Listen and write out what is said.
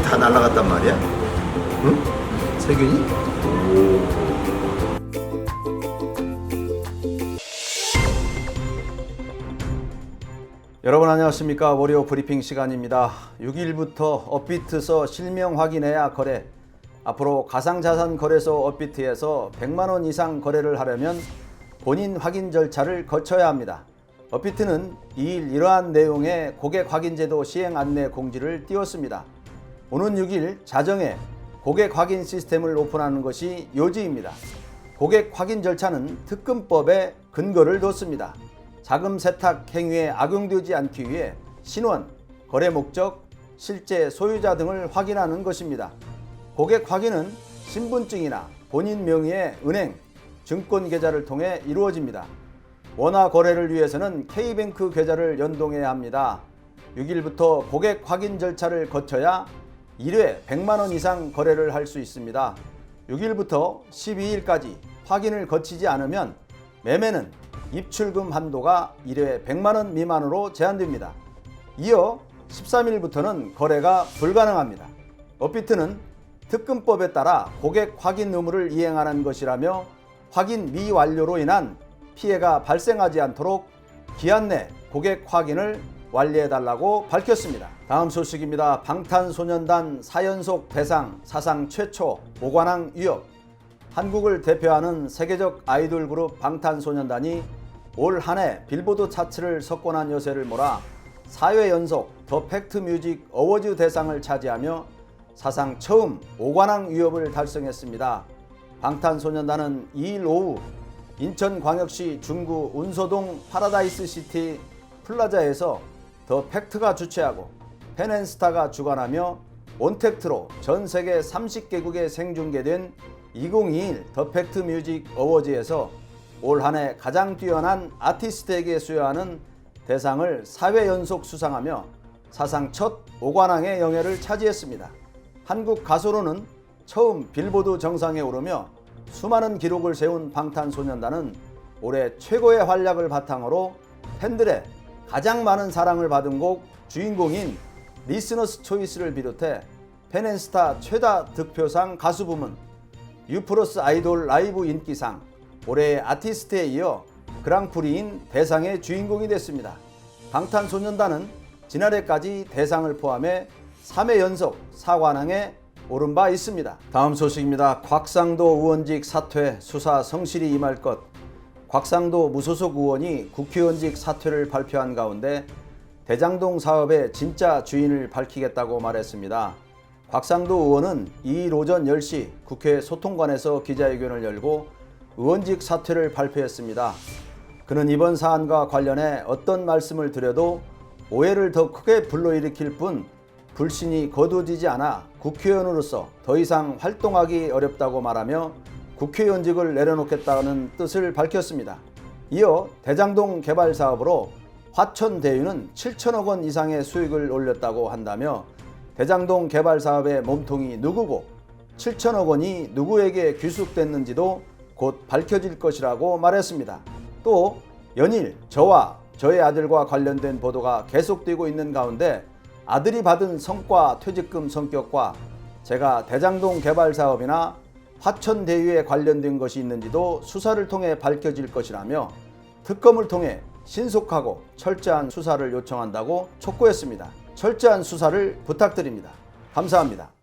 다 날라갔단 말이야? 응? 세균이? 여러분 안녕하십니까 월요 브리핑 시간입니다. 6일부터 업비트서 실명 확인해야 거래. 앞으로 가상자산 거래소 업비트에서 100만 원 이상 거래를 하려면 본인 확인 절차를 거쳐야 합니다. 업비트는 2일 이러한 내용의 고객 확인 제도 시행 안내 공지를 띄웠습니다. 오는 6일 자정에 고객 확인 시스템을 오픈하는 것이 요지입니다. 고객 확인 절차는 특금법에 근거를 뒀습니다. 자금 세탁 행위에 악용되지 않기 위해 신원, 거래 목적, 실제 소유자 등을 확인하는 것입니다. 고객 확인은 신분증이나 본인 명의의 은행, 증권 계좌를 통해 이루어집니다. 원화 거래를 위해서는 K뱅크 계좌를 연동해야 합니다. 6일부터 고객 확인 절차를 거쳐야 1회 100만 원 이상 거래를 할 수 있습니다. 6일부터 12일까지 확인을 거치지 않으면 매매는 입출금 한도가 1회 100만 원 미만으로 제한됩니다. 이어 13일부터는 거래가 불가능합니다. 업비트는 특금법에 따라 고객 확인 의무를 이행하는 것이라며 확인 미완료로 인한 피해가 발생하지 않도록 기한 내 고객 확인을 완료해 달라고 밝혔습니다. 다음 소식입니다. 방탄소년단 4연속 대상 사상 최초 오관왕 위협 한국을 대표하는 세계적 아이돌 그룹 방탄소년단이 올 한 해 빌보드 차트를 석권한 여세를 몰아 4회 연속 더 팩트 뮤직 어워즈 대상을 차지하며 사상 처음 오관왕 위협을 달성했습니다. 방탄소년단은 2일 오후 인천광역시 중구 운소동 파라다이스 시티 플라자에서 더 팩트가 주최하고 펜앤스타가 주관하며 온택트로 전 세계 30개국에 생중계된 2021 더 팩트 뮤직 어워즈에서 올 한 해 가장 뛰어난 아티스트에게 수여하는 대상을 4회 연속 수상하며 사상 첫 오관왕의 영예를 차지했습니다. 한국 가수로는 처음 빌보드 정상에 오르며 수많은 기록을 세운 방탄소년단은 올해 최고의 활약을 바탕으로 팬들의 가장 많은 사랑을 받은 곡 주인공인 리스너스 초이스를 비롯해 팬앤스타 최다 득표상 가수 부문 유프로스 아이돌 라이브 인기상 올해의 아티스트에 이어 그랑프리인 대상의 주인공이 됐습니다. 방탄소년단은 지난해까지 대상을 포함해 3회 연속 사관왕에 오른 바 있습니다. 다음 소식입니다. 곽상도 의원직 사퇴 수사 성실히 임할 것. 곽상도 무소속 의원이 국회의원직 사퇴를 발표한 가운데 대장동 사업의 진짜 주인을 밝히겠다고 말했습니다. 곽상도 의원은 2일 오전 10시 국회 소통관에서 기자회견을 열고 의원직 사퇴를 발표했습니다. 그는 이번 사안과 관련해 어떤 말씀을 드려도 오해를 더 크게 불러일으킬 뿐 불신이 거두어지지 않아 국회의원으로서 더 이상 활동하기 어렵다고 말하며 국회의원직을 내려놓겠다는 뜻을 밝혔습니다. 이어 대장동 개발 사업으로 화천 대유는 7천억 원 이상의 수익을 올렸다고 한다며 대장동 개발 사업의 몸통이 누구고 7천억 원이 누구에게 귀숙됐는지도 곧 밝혀질 것이라고 말했습니다. 또 연일 저와 저의 아들과 관련된 보도가 계속되고 있는 가운데 아들이 받은 성과 퇴직금 성격과 제가 대장동 개발 사업이나 화천 대유에 관련된 것이 있는지도 수사를 통해 밝혀질 것이라며 특검을 통해 신속하고 철저한 수사를 요청한다고 촉구했습니다. 철저한 수사를 부탁드립니다. 감사합니다.